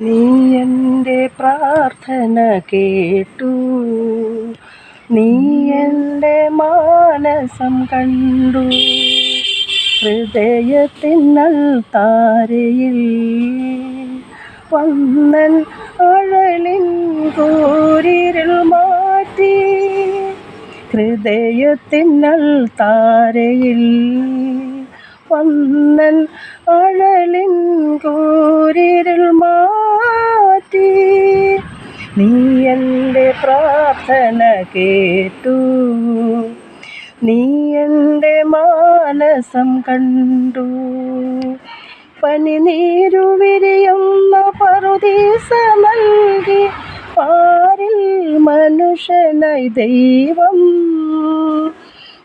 നീ എന്റെ പ്രാർത്ഥന കേട്ടു. നീ എന്റെ മാനസം കണ്ടു. ഹൃദയത്തിനൽ താരയിൽ വന്നൻ അഴലിൻ കൂരിരുൾ മാറ്റി. ഹൃദയത്തിനൽ താരയിൽ വന്നൻ അഴലിൻ കൂരിരുൾ നീ എന്റെ പ്രാർത്ഥന കേട്ടു. നീ എന്റെ മാനസം കണ്ടു. പനിനീരു വിരിയുന്ന പറുദീസ നൽകി പാരിൽ മനുഷ്യനായി ദൈവം.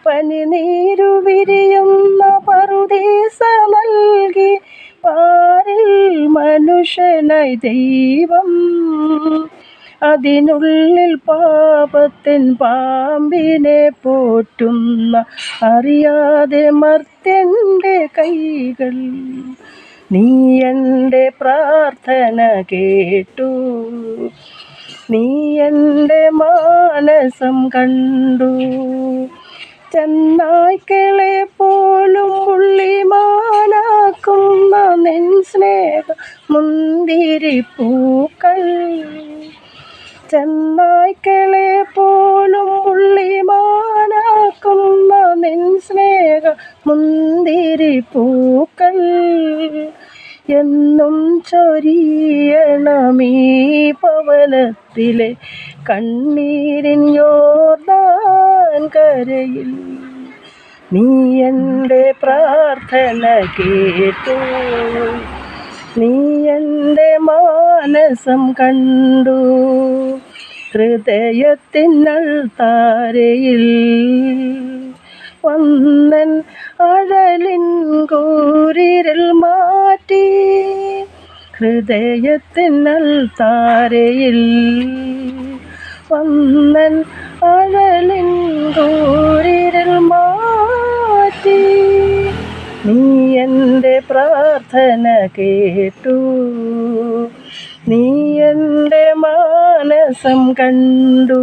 പനിനീരു വിരിയുന്ന പറുദീസ നൽകി പാരിൽ മനുഷ്യനായി ദൈവം. അതിനുള്ളിൽ പാപത്തിൻ പാമ്പിനെ പോറ്റുന്ന അറിയാതെ മർത്തിന്റെ കൈകൾ നീ എന്റെ പ്രാർത്ഥന കേട്ടു. നീ എന്റെ മാനസം കണ്ടു. ചെന്നായ്ക്കളെ പോലും ഉള്ളിമാനാക്കുന്ന നിൻ സ്നേഹ മുന്തിരിപ്പൂക്കൾ ചെന്നായ്ക്കളെ പോലും ഉള്ളിമാനാക്കുന്ന നിൻ സ്നേഹ മുന്തിരി പൂക്കൾ എന്നും ചൊരിയണമീ പവനത്തിലെ കണ്ണീരിൻ യോർദാൻ കരയിൽ. നീ എന്റെ പ്രാർത്ഥന കേട്ടു. നീ എന്റെ മാനസം കണ്ടു. ഹൃദയത്തിനൽത്താരയിൽ വന്നൻ അഴലിൻ കൂരിരൽ മാറ്റി. ഹൃദയത്തിനൽത്താരയിൽ വന്നൻ അഴലിൻ എന്റെ പ്രാർത്ഥന കേട്ടു. നീ എന്റെ മാനസം കണ്ടു.